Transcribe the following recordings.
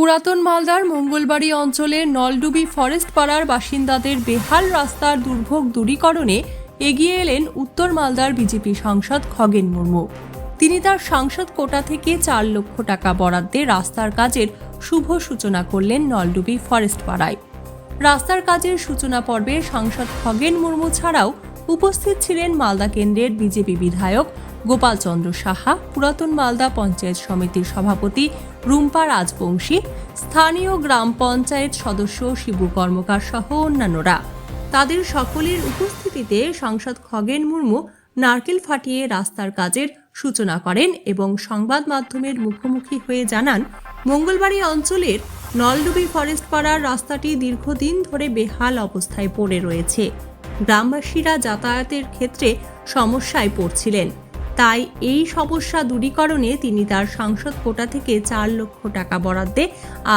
পুরাতন মালদার মঙ্গলবাড়ি অঞ্চলের নলডুবি ফরেস্ট পাড়ার বাসিন্দাদের বেহাল রাস্তার দুর্ভোগ দূরীকরণে এগিয়ে এলেন উত্তর মালদার বিজেপি সাংসদ খগেন মুর্মু। তিনি তার সাংসদ কোটা থেকে চার লক্ষ টাকা বরাদ্দে রাস্তার কাজের শুভ সূচনা করলেন নলডুবি ফরেস্ট পাড়ায়। রাস্তার কাজের সূচনা পর্বে সাংসদ খগেন মুর্মু ছাড়াও উপস্থিত ছিলেন মালদা কেন্দ্রের বিজেপি বিধায়ক গোপাল চন্দ্র সাহা, পুরাতন মালদা পঞ্চায়েত সমিতির সভাপতি রুম্পা রাজবংশী, স্থানীয় গ্রাম পঞ্চায়েত সদস্য শিবু কর্মকার সহ অন্যান্যরা। তাদের সকলের উপস্থিতিতে সাংসদ খগেন মুর্মু নারকেল ফাটিয়ে রাস্তার কাজের সূচনা করেন এবং সংবাদ মাধ্যমের মুখোমুখি হয়ে জানান, মঙ্গলবাড়ি অঞ্চলের নলডুবি ফরেস্ট পাড়ার রাস্তাটি দীর্ঘদিন ধরে বেহাল অবস্থায় পড়ে রয়েছে। গ্রামবাসীরা যাতায়াতের ক্ষেত্রে সমস্যায় পড়ছিলেন। তাই এই সমস্যা দূরীকরণে তিনি তার সাংসদ কোটা থেকে চার লক্ষ টাকা বরাদ্দে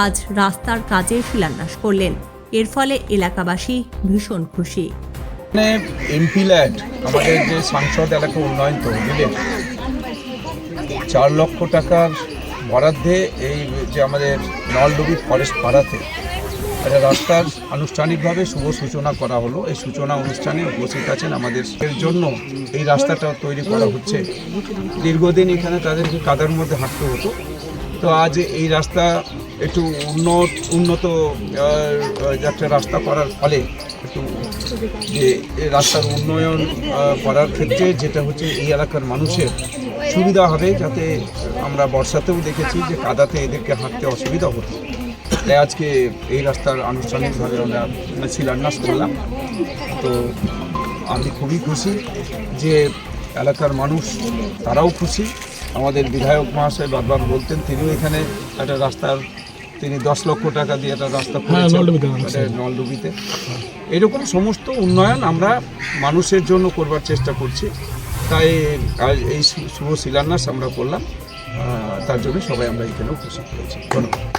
আজ রাস্তার কাজে শিলান্যাস করলেন। এর ফলে এলাকাবাসী ভীষণ খুশি। মানে এমপি ল্যাড আমাদের যে সাংসদ এলাকা উন্নয়ন তহবিলে, চার লক্ষ টাকার বরাদ্দে এই যে আমাদের নলডুবি ফরেস্ট পাড়াতে একটা রাস্তার আনুষ্ঠানিকভাবে শুভ সূচনা করা হলো। এই সূচনা অনুষ্ঠানে উপস্থিত আছেন আমাদের এর জন্য এই রাস্তাটা তৈরি করা হচ্ছে। দীর্ঘদিন এখানে তাদেরকে কাদার মধ্যে হাঁটতে হতো। তো আজ এই রাস্তা একটু উন্নত উন্নত একটা রাস্তা করার ফলে একটু যে রাস্তার উন্নয়ন করার ক্ষেত্রে যেটা হচ্ছে এই এলাকার মানুষের সুবিধা হবে, যাতে আমরা বর্ষাতেও দেখেছি যে কাদাতে এদেরকে হাঁটতে অসুবিধা হতো। তাই আজকে এই রাস্তার আনুষ্ঠানিকভাবে আমরা শিলান্যাস করলাম। তো আমি খুবই খুশি যে এলাকার মানুষ তারাও খুশি। আমাদের বিধায়ক মহাশয় বারবার বলতেন তিনিও এখানে একটা রাস্তার তিনি দশ লক্ষ টাকা দিয়ে একটা রাস্তা মানে নলডুবিতে। এরকম সমস্ত উন্নয়ন আমরা মানুষের জন্য করবার চেষ্টা করছি। তাই আজ এই শুভ শিলান্যাস আমরা করলাম। তার জন্য সবাই আমরা এখানেও খুশি হয়েছি। ধন্যবাদ।